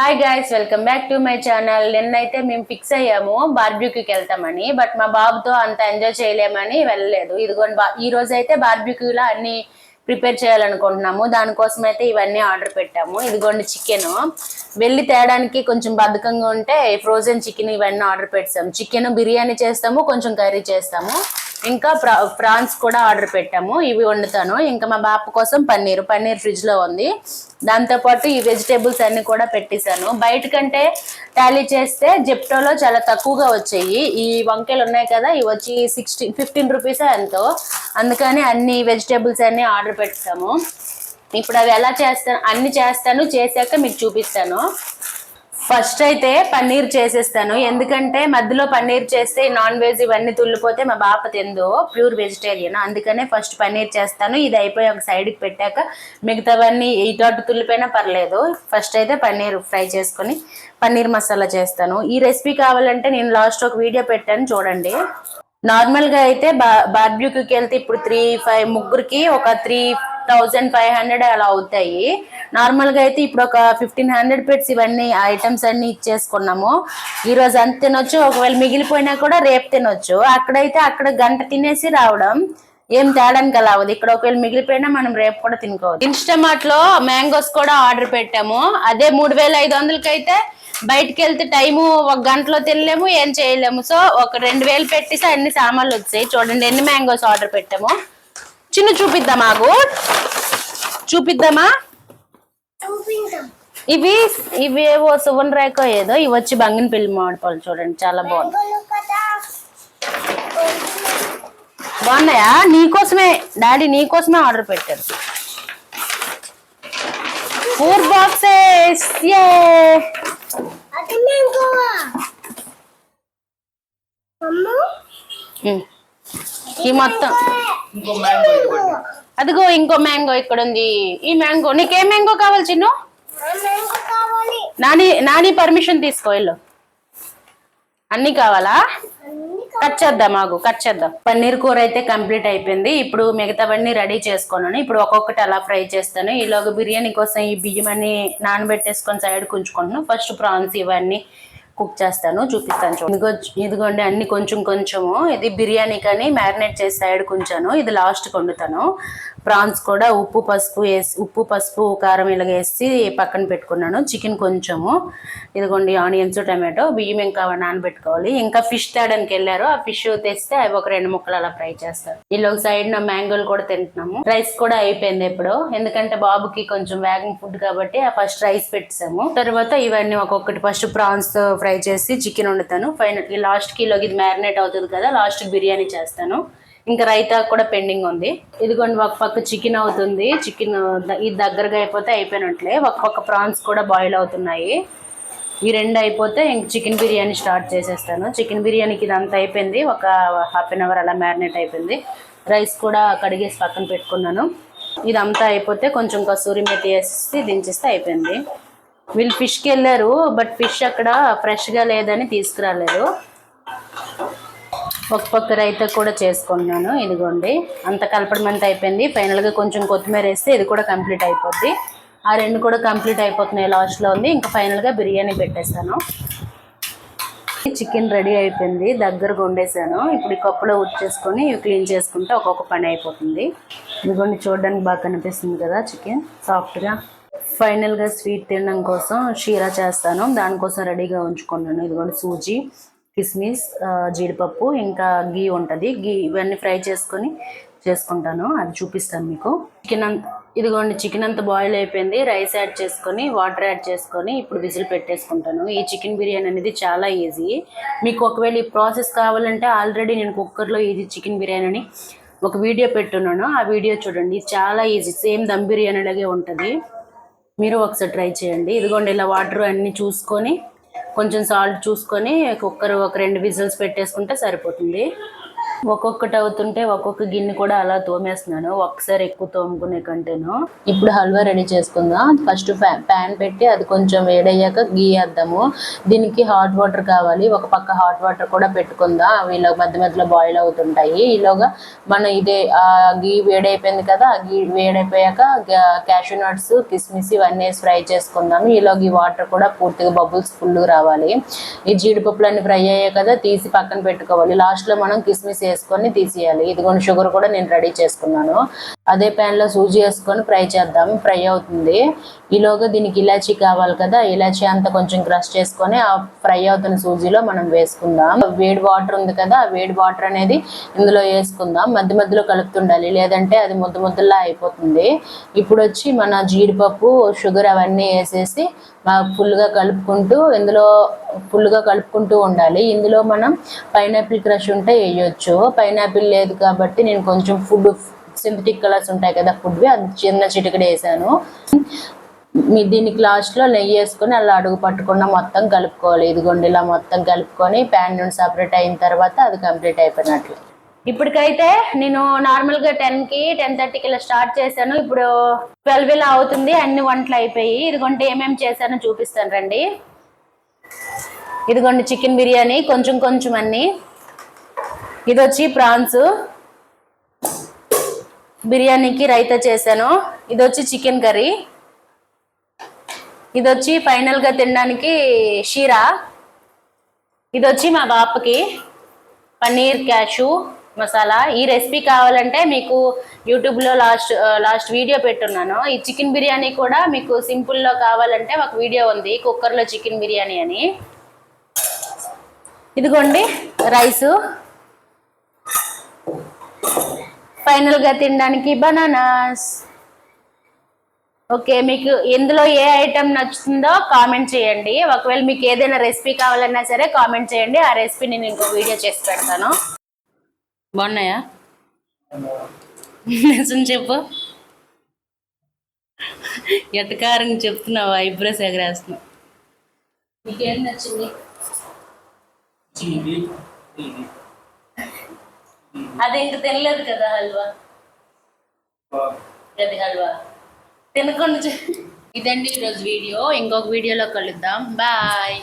Hi guys welcome back to my channel నిన్నైతే మేము fix అయ్యాము బార్బ్యూక్యూకి వెళ్తామని బట్ మా బాబుతో అంత ఎంజాయ్ చేయలేమని వెళ్ళలేదు. ఇదిగోండి బా- ఈ రోజు అయితే బార్బ్యూక్యూలో అన్ని ప్రిపేర్ చేయాలనుకుంటున్నాము. దానికోసం అయితే ఇవన్నీ ఆర్డర్ పెట్టాము. ఇదిగోండి చికెన్ వెళ్ళి తేడానికి కొంచెం బద్ధకంగా ఉంటే ఫ్రోజన్ చికెన్ ఇవన్నీ ఆర్డర్ పెట్టాము. చికెన్ బిర్యానీ చేస్తాము కొంచెం కర్రీ చేస్తాము. ఇంకా ప్రా ప్రాన్స్ కూడా ఆర్డర్ పెట్టాము. ఇవి వండుతాను. ఇంకా మా బాప కోసం పన్నీర్. పన్నీర్ ఫ్రిడ్జ్లో ఉంది దాంతోపాటు ఈ వెజిటేబుల్స్ అన్ని కూడా పెట్టేశాను. బయట కంటే టాలీ చేస్తే జెప్టోలో చాలా తక్కువగా వచ్చాయి. ఈ వంకాయలు ఉన్నాయి కదా ఇవి వచ్చి సిక్స్టీన్ ఫిఫ్టీన్ రూపీస్ ఎంతో. అందుకని అన్ని వెజిటేబుల్స్ అన్ని ఆర్డర్ పెట్టాము. ఇప్పుడు అవి ఎలా చేస్తాను అన్ని చేస్తాను. చేశాక మీకు చూపిస్తాను. ఫస్ట్ అయితే పన్నీర్ చేసేస్తాను. ఎందుకంటే మధ్యలో పన్నీర్ చేస్తే నాన్ వెజ్ ఇవన్నీ తుల్లిపోతే మా బాప తిందో. Pure vegetarian. అందుకనే ఫస్ట్ పన్నీర్ చేస్తాను. ఇది అయిపోయి ఒక సైడ్కి పెట్టాక మిగతావన్నీ ఇటు అటు తుల్లిపోయినా పర్లేదు. ఫస్ట్ అయితే పన్నీర్ ఫ్రై చేసుకొని పన్నీర్ మసాలా చేస్తాను. ఈ రెసిపీ కావాలంటే నేను లాస్ట్ ఒక వీడియో పెట్టాను చూడండి. నార్మల్గా అయితే బా బార్బ్యూక్యూకి వెళ్తే ఇప్పుడు త్రీ ఫైవ్ ముగ్గురికి ఒక త్రీ థౌజండ్ ఫైవ్ హండ్రెడ్ అలా అవుతాయి. నార్మల్గా అయితే ఇప్పుడు ఒక ఫిఫ్టీన్ హండ్రెడ్ పెట్స్ ఇవన్నీ ఐటమ్స్ అన్ని ఇచ్చేసుకున్నాము. ఈ రోజు అంత తినొచ్చు ఒకవేళ మిగిలిపోయినా కూడా రేపు తినొచ్చు. అక్కడైతే అక్కడ గంట తినేసి రావడం ఏం తేడానికి అలా అవ్వదు ఇక్కడ ఒకవేళ మిగిలిపోయినా మనం రేపు కూడా తినుకోవచ్చు. ఇన్స్టామార్ట్లో మ్యాంగోస్ కూడా ఆర్డర్ పెట్టాము. అదే మూడు వేల ఐదు వందలకైతే బయటకు వెళ్తే టైము ఒక గంటలో తినలేము ఏం చేయలేము. సో ఒక రెండు వేలు పెట్టేసి అన్ని సామాన్లు వచ్చాయి. చూడండి ఎన్ని మ్యాంగోస్ ఆర్డర్ పెట్టాము. చిన్న చూపిద్దామా గుడ్ చూపిద్దామా? ఇవి ఇవి ఏవో సువన్ రేఖ ఏదో ఇవి వచ్చి బంగినపల్లి మామిడిపళ్ళు చూడండి చాలా బాగుంది బాగున్నాయా? నీకోసమే డాడీ నీకోసమే ఆర్డర్ పెట్టారు. ఫోర్ బాక్సెస్ ఏ ఈ మొత్తం. అదిగో ఇంకో మ్యాంగో ఇక్కడ ఉంది ఈ మ్యాంగో. నీకేం మ్యాంగో కావాలి చిన్ను? నాని నాని పర్మిషన్ తీసుకో వెళ్ళు. అన్ని కావాలా? కట్ చేద్దాం మాకు కట్ చేద్దాం. పన్నీర్ కూర అయితే కంప్లీట్ అయిపోయింది. ఇప్పుడు మిగతావన్నీ రెడీ చేసుకున్నాను ఇప్పుడు ఒక్కొక్కటి అలా ఫ్రై చేస్తాను. ఈలోగా బిర్యానీ కోసం ఈ బియ్యం అన్ని నానబెట్టేసుకొని సైడ్ కుంచుకుంటున్నాను ఫస్ట్ ప్రాన్స్ ఇవన్నీ కుక్ చేస్తాను చూపిస్తాను చూడండి ఇదిగో ఇదిగోండి అన్ని కొంచెం కొంచెము. ఇది బిర్యానీ కానీ మ్యారినేట్ చేసి సైడ్ కుంచాను. ఇది లాస్ట్ వండుతాను. ప్రాన్స్ కూడా ఉప్పు పసుపు వేసి ఉప్పు పసుపు కారం ఇలాగ వేసి పక్కన పెట్టుకున్నాను. చికెన్ కొంచెము. ఇదిగోండి ఆనియన్స్ టమాటో బియ్యం ఇంకా నానబెట్టుకోవాలి. ఇంకా ఫిష్ తేడానికి వెళ్ళారు. ఆ ఫిష్ తెస్తే అవి ఒక రెండు ముక్కలు అలా ఫ్రై చేస్తారు. ఇలా ఒక సైడ్ నా మ్యాంగోలు కూడా తింటున్నాము. రైస్ కూడా అయిపోయింది ఇప్పుడు. ఎందుకంటే బాబుకి కొంచెం వేగం ఫుడ్ కాబట్టి ఆ ఫస్ట్ రైస్ పెట్టాము తర్వాత ఇవన్నీ ఒక్కొక్కటి ఫస్ట్ ప్రాన్స్ ఫ్రై చేసి చికెన్ వండుతాను. ఫైనల్ లాస్ట్ కిలోకి ఇది మ్యారినేట్ అవుతుంది కదా లాస్ట్ బిర్యానీ చేస్తాను. ఇంకా రైతా కూడా పెండింగ్ ఉంది. ఇదిగోండి ఒక పక్క చికెన్ అవుతుంది. చికెన్ ఇది దగ్గరగా అయిపోతే అయిపోయినట్లే. ఒక పక్క ప్రాన్స్ కూడా బాయిల్ అవుతున్నాయి. ఈ రెండు అయిపోతే ఇంక చికెన్ బిర్యానీ స్టార్ట్ చేసేస్తాను. చికెన్ బిర్యానీకి ఇదంతా అయిపోయింది. ఒక హాఫ్ అన్ అవర్ అలా మ్యారినేట్ అయిపోయింది. రైస్ కూడా కడిగేసి పక్కన పెట్టుకున్నాను. ఇదంతా అయిపోతే కొంచెం కసూరి మెతి వేసి దించేస్తే అయిపోయింది. వీళ్ళు ఫిష్కి వెళ్ళారు బట్ ఫిష్ అక్కడ ఫ్రెష్గా లేదని తీసుకురాలేదు. ఒక పక్క రైతా కూడా చేసుకున్నాను. ఇదిగోండి. అంత కలపడం అంతా అయిపోయింది. ఫైనల్గా కొంచెం కొత్తిమీర వేస్తే ఇది కూడా కంప్లీట్ అయిపోద్ది. ఆ రెండు కూడా కంప్లీట్ అయిపోతున్నాయి లాస్ట్లో ఉంది. ఇంకా ఫైనల్గా బిర్యానీ పెట్టేస్తాను. చికెన్ రెడీ అయిపోయింది. దగ్గరకు వండేసాను ఇప్పుడు ఈ కప్పులో ఉచ్చేసుకొని ఇవి క్లీన్ చేసుకుంటే ఒక్కొక్క పని అయిపోతుంది. ఇదిగోండి చూడడానికి బాగా కనిపిస్తుంది కదా చికెన్. సాఫ్ట్గా. ఫైనల్గా స్వీట్ తినడం కోసం షీరా చేస్తాను. దానికోసం రెడీగా ఉంచుకున్నాను. ఇదిగోండి సూజీ. కిస్మిస్ జీడిపప్పు ఇంకా గీ ఉంటుంది. గీ ఇవన్నీ ఫ్రై చేసుకొని చేసుకుంటాను. అది చూపిస్తాను మీకు. చికెన్ అంత ఇదిగోండి చికెన్ అంతా బాయిల్ అయిపోయింది. రైస్ యాడ్ చేసుకొని వాటర్ యాడ్ చేసుకొని ఇప్పుడు విజిల్ పెట్టేసుకుంటాను. ఈ చికెన్ బిర్యానీ అనేది చాలా ఈజీ మీకు ఒకవేళ ఈ ప్రాసెస్ కావాలంటే ఆల్రెడీ నేను కుక్కర్లో ఈజీ చికెన్ బిర్యానీ అని ఒక వీడియో పెట్టున్నాను. ఆ వీడియో చూడండి. చాలా ఈజీ సేమ్ దమ్ బిర్యానీ లాగే ఉంటుంది. మీరు ఒకసారి ట్రై చేయండి. ఇదిగోండి ఇలా వాటర్ అన్నీ చూసుకొని కొంచెం సాల్ట్ చూసుకొని కుక్కర్ ఒక రెండు విజిల్స్ పెట్టేసుకుంటే సరిపోతుంది. ఒక్కొక్కటి అవుతుంటే ఒక్కొక్క గిన్నె కూడా అలా తోమేస్తున్నాను. ఒకసారి ఎక్కువ తోముకునే కంటేను. ఇప్పుడు హల్వా రెడీ చేసుకుందాం. ఫస్ట్ ప్యాన్ పెట్టి అది కొంచెం వేడయ్యాక గీ వేద్దాము. దీనికి హాట్ వాటర్ కావాలి. ఒక పక్క హాట్ వాటర్ కూడా పెట్టుకుందాం. అవి ఇలా మధ్య మధ్యలో బాయిల్ అవుతుంటాయి. ఈలోగా మనం ఇదే ఆ గీ వేడైపోయింది కదా ఆ గీ వేడైపోయాక క్యాషూ నట్స్ కిస్మిస్ ఇవన్నీ వేసి ఫ్రై చేసుకుందాము. ఈలోగా ఈ వాటర్ కూడా పూర్తిగా బబుల్స్ ఫుల్ రావాలి. ఈ జీడిపప్పులన్నీ ఫ్రై అయ్యాయి కదా తీసి పక్కన పెట్టుకోవాలి. లాస్ట్లో మనం కిస్మిస్ వేసుకొని తీసేయాలి. ఇదిగోండి షుగర్ కూడా నేను రెడీ చేసుకున్నాను. అదే ప్యాన్లో సూజీ వేసుకొని ఫ్రై చేద్దాం. ఫ్రై అవుతుంది. ఈలోగా దీనికి ఇలాచీ కావాలి కదా. ఇలాచీ అంతా కొంచెం క్రష్ చేసుకొని ఆ ఫ్రై అవుతున్న సూజీలో మనం వేసుకుందాం. వేడి వాటర్ ఉంది కదా ఆ వేడి వాటర్ అనేది ఇందులో వేసుకుందాం. మధ్య మధ్యలో కలుపుతుండాలి. లేదంటే అది ముద్ద ముద్దలా అయిపోతుంది. ఇప్పుడు వచ్చి మన జీడిపప్పు షుగర్ అవన్నీ వేసేసి ఫుల్గా కలుపుకుంటూ ఇందులో ఫుల్గా కలుపుకుంటూ ఉండాలి. ఇందులో మనం పైనాపిల్ క్రష్ ఉంటే వేయొచ్చు. పైనాపిల్ లేదు కాబట్టి నేను కొంచెం ఫుడ్ సింథటిక్ కలర్స్ ఉంటాయి కదా ఫుడ్వి అది చిన్న చిటికడ వేసాను. మీ దీనికి లాస్ట్లో నెయ్యి వేసుకొని అలా అడుగు పట్టకుండా మొత్తం కలుపుకోవాలి. ఇదిగోండి ఇలా మొత్తం కలుపుకొని ప్యాన్ నుండి సపరేట్ అయిన తర్వాత అది కంప్లీట్ అయిపోయినట్లు. ఇప్పటికైతే నేను నార్మల్గా టెన్కి టెన్ థర్టీకి ఇలా స్టార్ట్ చేశాను. ఇప్పుడు ట్వెల్వ్ ఇలా అవుతుంది అన్ని వంటలు అయిపోయి. ఇదిగోండి ఏమేమి చేశానో చూపిస్తాను రండి. ఇదిగోండి చికెన్ బిర్యానీ కొంచెం కొంచెం అన్ని. ఇది వచ్చి ప్రాన్స్. బిర్యానీకి రైతా చేశాను. ఇది వచ్చి చికెన్ కర్రీ ఇది వచ్చి ఫైనల్గా తినడానికి షీరా. ఇది వచ్చి మా బాపకి. పన్నీర్ క్యాషు. మసాలా. ఈ రెసిపీ కావాలంటే మీకు యూట్యూబ్లో లాస్ట్ లాస్ట్ వీడియో పెట్టున్నాను. ఈ చికెన్ బిర్యానీ కూడా మీకు సింపుల్లో కావాలంటే ఒక వీడియో ఉంది. కుక్కర్లో చికెన్ బిర్యానీ అని. ఇదిగోండి రైసు. ఫైనల్గా తినడానికి బనానాస్. ఓకే మీకు ఎందులో ఏ ఐటెం నచ్చుతుందో కామెంట్ చేయండి. ఒకవేళ మీకు ఏదైనా రెసిపీ కావాలన్నా సరే కామెంట్ చేయండి. ఆ రెసిపీ నేను ఇంకో వీడియో చేసి పెడతాను. బాగున్నాయా? నిజం చెప్పు. ఎటకారం చెప్తున్నావు ఐబ్రోస్ ఎగరేస్తున్నావు నీకేం నచ్చింది? అది ఇంక తినలేదు కదా హల్వా? గది హల్వా? తినకుండా ఇదండి ఈరోజు వీడియో. ఇంకొక వీడియోలో కలుద్దాం. బాయ్.